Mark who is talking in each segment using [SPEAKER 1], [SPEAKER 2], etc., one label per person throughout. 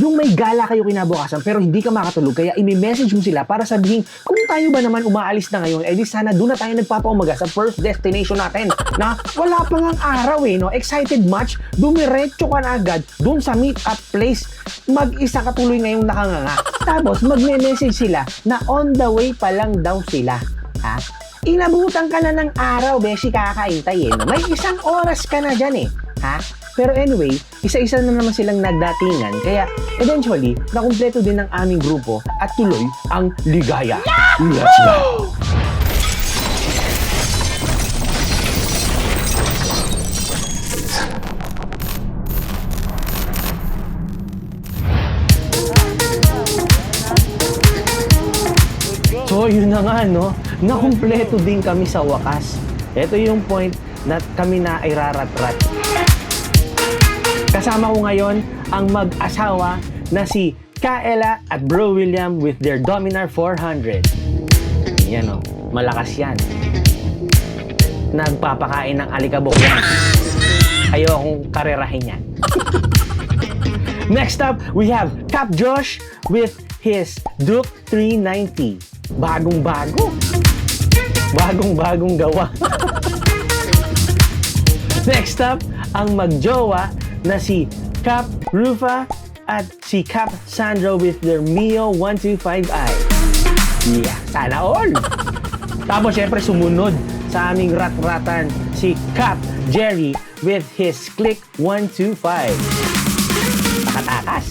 [SPEAKER 1] Yung may gala kayo kinabukasan pero hindi ka makatulog kaya imi-message mo sila para sabihin kung tayo ba naman umaalis na ngayon, eh di sana doon na tayo nagpapaumaga sa first destination natin na wala pa ngang araw eh, no? Excited much, dumiretso ka na agad doon sa meet up place. Mag-isa ka tuloy ngayong nakanganga. Tapos magme-message sila na on the way pa lang daw sila. Ha? Inabutan ka na ng araw, beshi kakaintay eh. No? May isang oras ka na dyan eh. Ha? Pero anyway, isa-isa na naman silang nagdatingan. Kaya eventually, nakumpleto din ng aming grupo at tuloy ang ligaya. Let's go! So yun na nga no, nakumpleto din kami sa wakas. Ito yung point na kami na ay rarat-rat. Kasama ko ngayon ang mag-asawa na si Kaela at Bro William with their Dominar 400. Yan o, malakas yan. Nagpapakain ng alikabok yan. Ayokong karerahin yan. Next up, we have Cap Josh with his Duke 390. Bagong-bago. Bagong-bagong gawa. Next up, ang magjowa na si Cap Rufa at si Cap Sandro with their Mio 125i. Yeah, sana all! Tapos syempre sumunod sa aming rat-ratan si Cap Jerry with his Click 125. Nakatakas.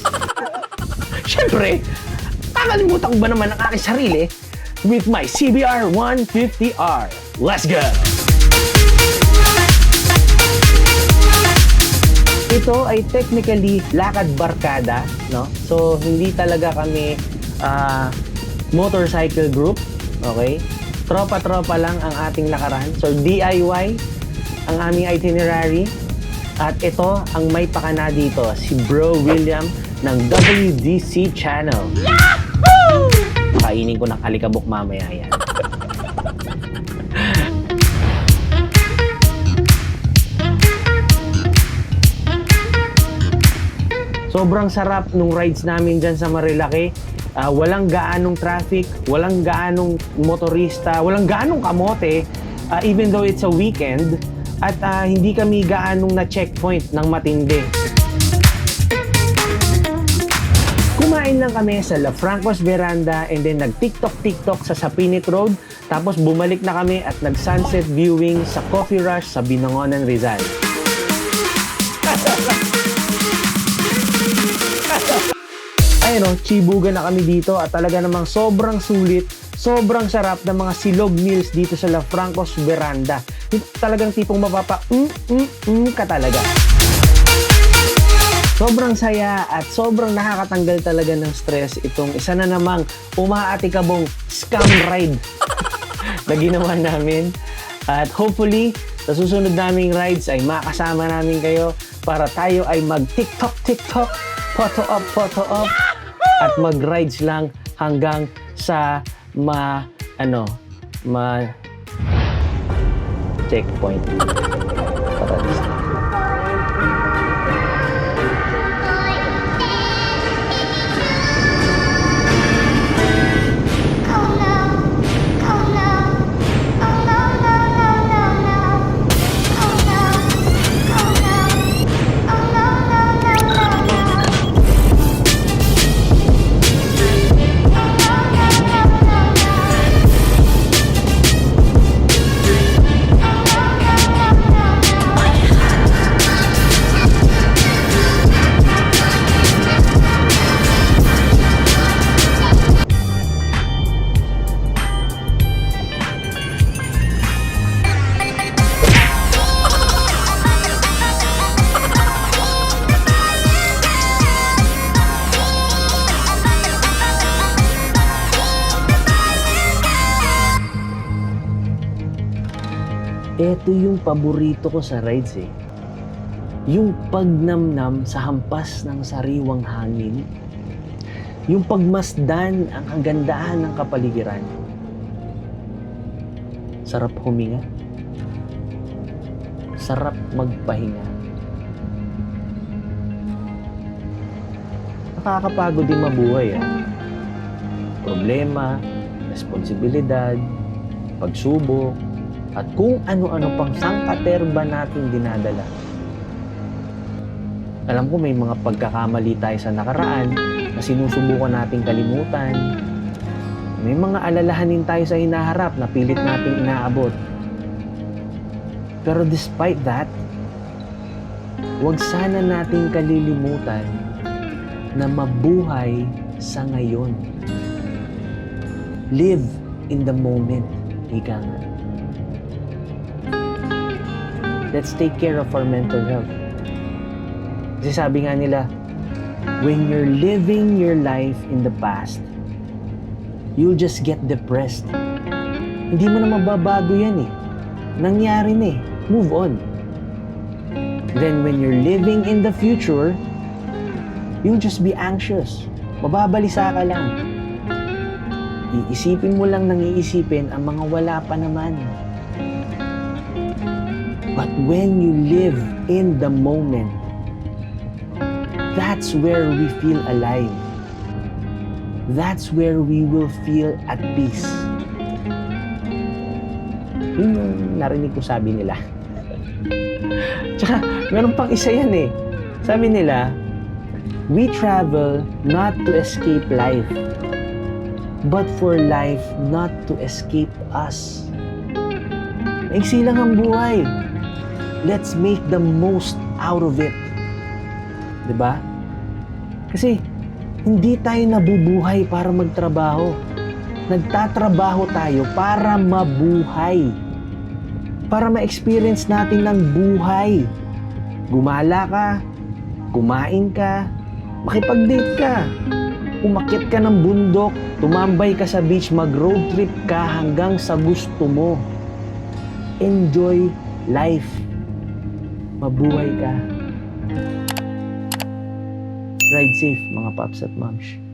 [SPEAKER 1] syempre, kakalimutan ko ba naman ang aking sarili with my CBR 150R. Let's go! Ito ay technically lakad barkada, no? So hindi talaga kami ah, motorcycle group, okay? Tropa-tropa lang ang ating lakaran. So DIY ang aming itinerary. At ito ang may pakana dito, si Bro William ng WDC Channel. Yahoo! Kainin ko ng alikabok mamaya yan. Sobrang sarap nung rides namin dyan sa Marilaki. Ah, walang gaanong traffic, walang gaanong motorista, walang gaanong kamote, ah, even though it's a weekend. At ah, hindi kami gaanong na-checkpoint ng matindi. Kumain lang kami sa La Francos Veranda and then nag-TikTok-TikTok sa Sapinit Road. Tapos bumalik na kami at nag-sunset viewing sa Coffee Rush sa Binangonan, Rizal. ayun o, chibugan na kami dito at talaga namang sobrang sulit, sobrang sarap ng mga silog meals dito sa La Francos Veranda. Ito talagang tipong mapapa mm, mm, mm ka talaga. Sobrang saya at sobrang nakakatanggal talaga ng stress itong isa na namang umaatikabong scam ride na ginawa namin. At hopefully, sa susunod naming rides ay makasama namin kayo para tayo ay mag-TikTok, TikTok, photo up, photo up, at mag-rides lang hanggang sa ma, ano, ma checkpoint. Para Ito yung paborito ko sa rides eh. Yung pagnamnam sa hampas ng sariwang hangin. Yung pagmasdan ang kagandahan ng kapaligiran. Sarap huminga. Sarap magpahinga. nakakapagod din mabuhay. Ah. Problema, responsibilidad, pagsubok, at kung ano-ano pang sangkaterba natin dinadala. Alam ko may mga pagkakamali tayo sa nakaraan na sinusubukan nating kalimutan. May mga alalahanin tayo sa hinaharap na pilit nating inaabot. Pero despite that, huwag sana nating kalilimutan na mabuhay sa ngayon. Live in the moment, ika nga. Let's take care of our mental health. Kasi sabi nga nila, when you're living your life in the past, you'll just get depressed. Hindi mo na mababago yan eh. Nangyari na eh. Move on. Then when you're living in the future, you'll just be anxious. Mababalisa ka lang. Iisipin mo lang nang iisipin ang mga wala pa naman. But when you live in the moment, that's where we feel alive. That's where we will feel at peace. Yun yung narinig ko sabi nila. Tsaka, meron pang isa yan eh. Sabi nila, we travel not to escape life, but for life not to escape us. Maiksi ang buhay. Let's make the most out of it. 'Di ba? Kasi hindi tayo nabubuhay para magtrabaho. Nagtatrabaho tayo para mabuhay. Para ma-experience natin ng buhay. Gumala ka, kumain ka, makipag-date ka, umakit ka ng bundok, tumambay ka sa beach, mag-road trip ka hanggang sa gusto mo. Enjoy life. Mabuhay ka. Ride safe mga paps at mams.